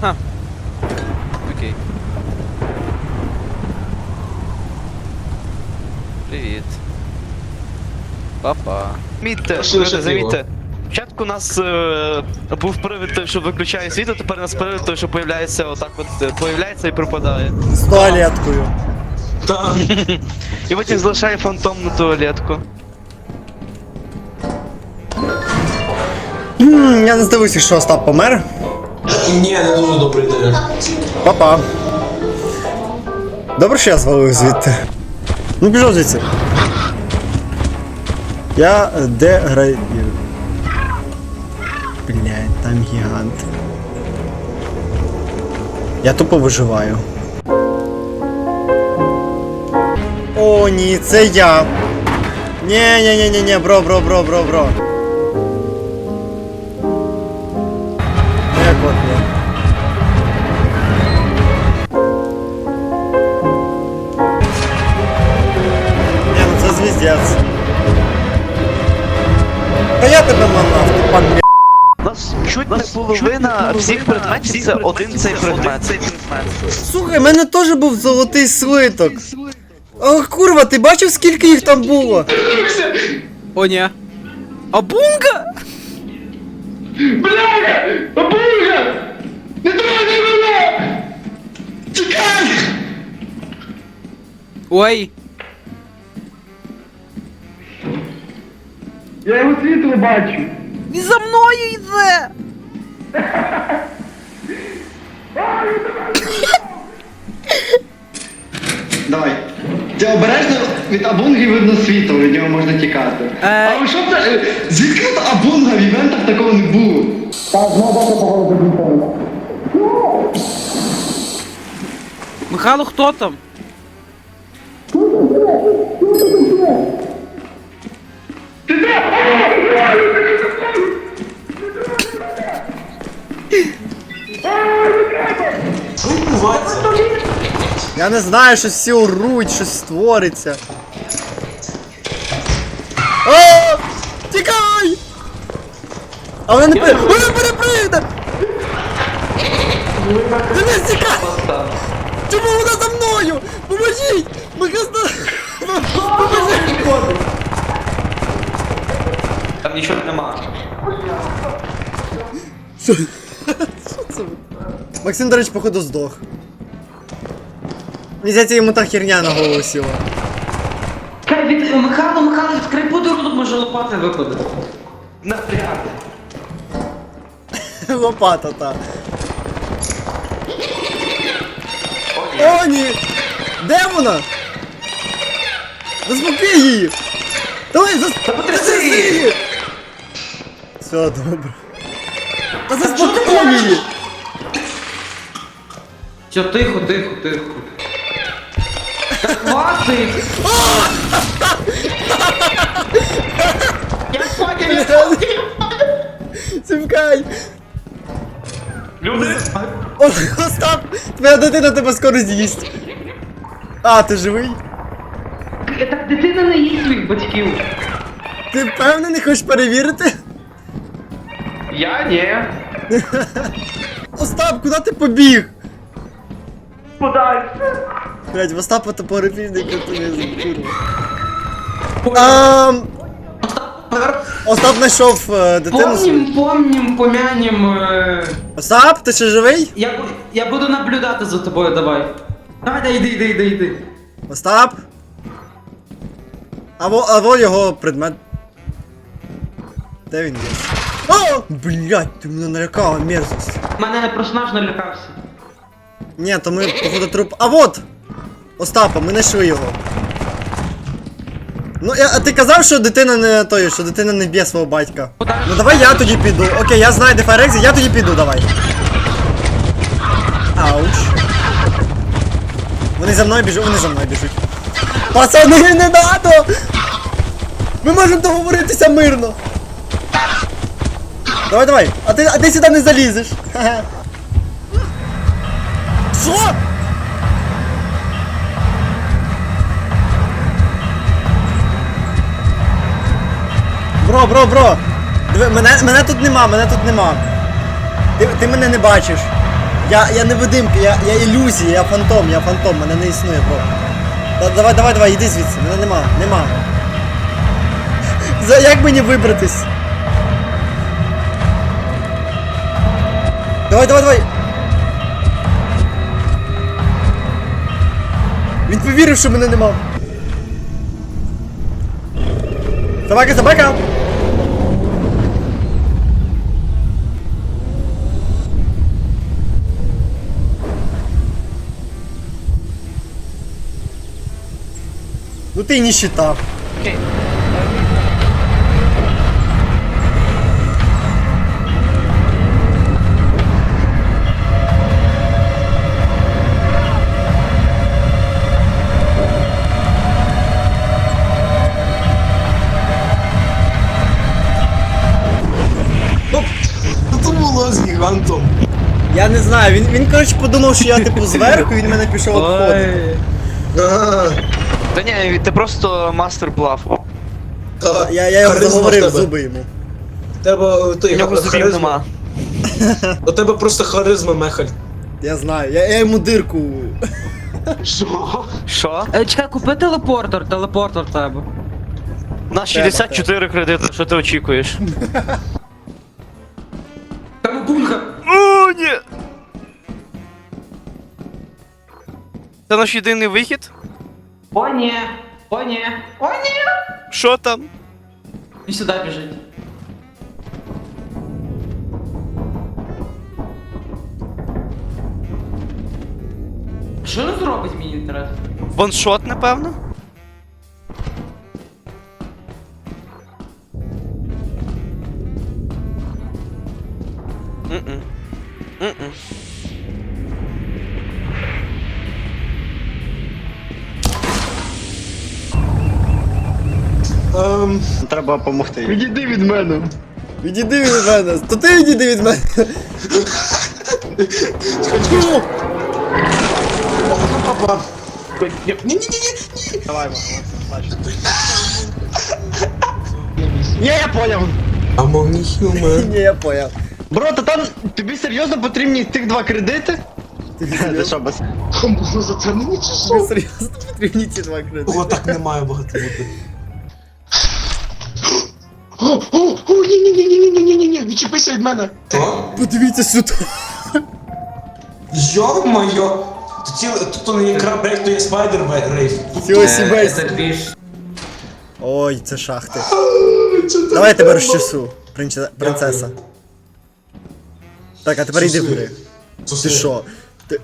Ха. Окей. Привіт. Папа. Замітьте, Що замітьте. Спочатку у нас е, був привід той, що виключає світло, тепер у нас привід той, що появляється отак от, е, появляється і пропадає. З туалеткою. Та. І потім залишає фантомну туалетку. М, Я не здивуюся, що Остап помер. Ні, не дуже добрий день. Папа. Добре, що я звалив звідти. Ну пішов звідси. Я деградію. Блять, там гігант. Я тупо виживаю. О, ні, це я. Ні, ні, ні, ні, ні, бро, бро, бро, бро, бро. Половина всіх предметів це один цей предмет. Слухай, в мене теж був золотий слиток. Ох, курва, ти бачив, скільки їх там було? О, ні. А бунга? Бляха! Бабуля! Не трогай мене! Чекай! Ой. Я його світло бачу. Він за мною йде! Давай. Це обережно від абунги видно світло, від нього можна тікати. Е. А ви що це? Звідки тут абунга в івентах такого не було? Михайло, хто там? Я не знаю, щось всі оруть, щось створиться. О! Тікай! А вона не пере... Вона перепригне! Денис, тікай! Чому вона за мною? Поможіть! Михайло! Поможіть! Там нічого нема. Максим, до речі, походу здох. Мені здається, йому та херня на голову сіла. Кай, від... Михайло, Михайло, відкрий подарунок, може лопати випаде. Напряг. Лопата та. О, ні! Де вона? Заспокій її! Давай, зас... затряси її! Все добре. Та заспокій її! Все, тихо, тихо, тихо. Так хватить! Сімкай! Люди! О, Остап! Твоя дитина тебе скоро з'їсть! А, ти живий? Так дитина не їсть своїх батьків. Ти впевнений, хочеш перевірити? Я ні. Остап, куди ти побіг? Подальше. Блять, в Остапа топорифільний картинизм, курва. Ам... Остап знайшов е, дитину свою. Помнім, помнім, помянім. Е... Остап, ти ще живий? Я, бу- я буду наблюдати за тобою, давай. Давай, дай, йди, йди, йди, йди. Остап? Або, або його предмет. Де він є? О! Блять, ти мене налякала, мерзость. Мене персонаж налякався. Ні, то ми, походу, труп. А вот! Остапа, ми знайшли його. Ну, я, а ти казав, що дитина не той, що дитина не б'є свого батька. Ну давай я тоді піду. Окей, я знаю, де Файрекзі, я тоді піду, давай. Ауч. Вони за мною біжуть, вони за мною біжуть. Пацани, не надо! Ми можемо договоритися мирно. Давай, давай. А ти, а ти сюди не залізеш. Ха-ха. Що? Бро, бро, бро! Диви, мене, мене тут нема, мене тут нема. Ти, ти мене не бачиш. Я, я не видимка, я, я ілюзія, я фантом, я фантом, мене не існує, бро. Да, давай, давай, давай, іди звідси, мене нема, нема. За як мені вибратись? Давай, давай, давай. Він повірив, що мене нема. Собака, собака! Ну ты не считав. Ну Я не знаю, він, він коротше подумав, що я типу зверху, він мене пішов обходити. А, Та ні, ти просто мастер блафу. та, Я, я його харизма в тебе. зуби йому. У тебе той У нього зубів харизма. нема. У тебе просто харизма, Мехаль. Я знаю, я, я йому дирку. Що? Е, чекай, купи телепортер, телепортер в тебе. У нас 64 кредити, що ти очікуєш? Це наш єдиний вихід? О, ні. О, ні. О, ні. Що там? І сюди біжить. Що він зробить, мені інтересно? Ваншот, напевно? Ем, Треба допомогти. відійди від мене. Відійди від мене. То ти відійди від мене. Папа. Ні-ні-ні. Ні, я поняв. I'm only human. Ні, я поняв. Бро, то там тобі серйозно потрібні тих два кредити? Це що, без... Кому за це мені чи Тобі серйозно потрібні ці два кредити. О, так не має багато бути. О, о, о, ні, ні, ні, ні, ні, ні, ні, ні, відчепися від мене. Що? Подивіться сюди. Йо-моє! Тут ціл, тут не ікра брейк, то є спайдер рейф. Цілий сімейство. Ой, це шахти. Давай я тебе розчесу, принце- принцеса. Так, а тепер йди в гри. Ти що? Ти...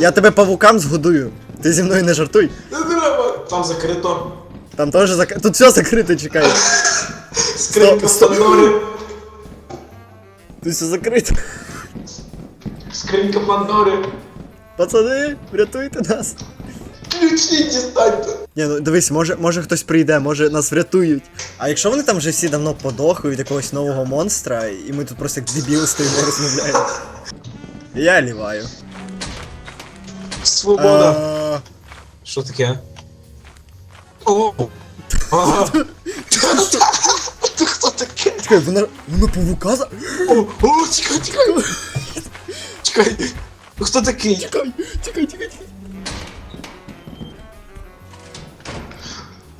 Я тебе павукам згодую. Ти зі мною не жартуй. Не треба, там закрито. Там теж зак... Тут все закрито, чекай. Скринька Стоп, стоп. Пандори. Тут все закрито. Скринька Пандори. Пацани, врятуйте нас. Ключі дістаньте. Ні, ну дивись, може, може хтось прийде, може нас врятують. А якщо вони там вже всі давно подохли від якогось нового монстра, і ми тут просто як дебіли стоїмо розмовляємо. Я ліваю. Свобода. А, Що таке? О! Ти? Чекай, вона, вона павука за... О, о, чекай, чекай. Чекай. Хто такий? Чекай, чекай, чекай, чекай.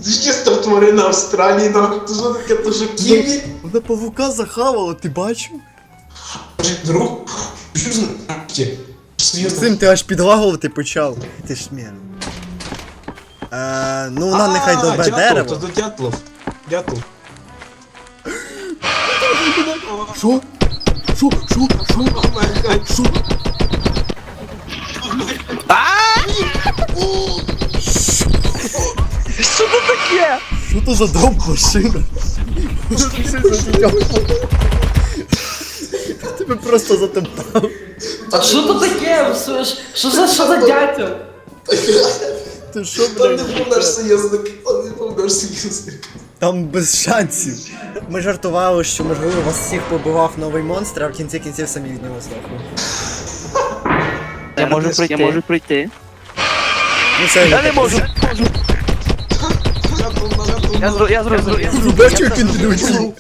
Це ж чисто тварина Австралії, нахуй. То що таке, що ківі? Вона павука захавала, ти бачив? Друг? Що за нахуй? Цим ти аж підлагувати почав. Ти ж смір. Е, ну вона нехай добе Дятлов, дерево. До Дятлов. Дятлов. Що? Що? Що? Що? Що? Що це таке? Що то за дроб машина? Тебе просто затоптав. А що то таке? Що за що за дятел? Ти що, Там не блядь? був наш союзник, там не був наш союзник. Там без шансів. Ми жартували, що можливо вас всіх побивав новий монстр, а в кінці кінців самі від нього здохли. Я можу пройти. Я можу пройти. Ну все, Я не можу. Я зро- я зрозумів. я зрозумів. Бачив, як він підлетів?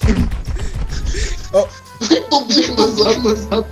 Побіг назад, назад.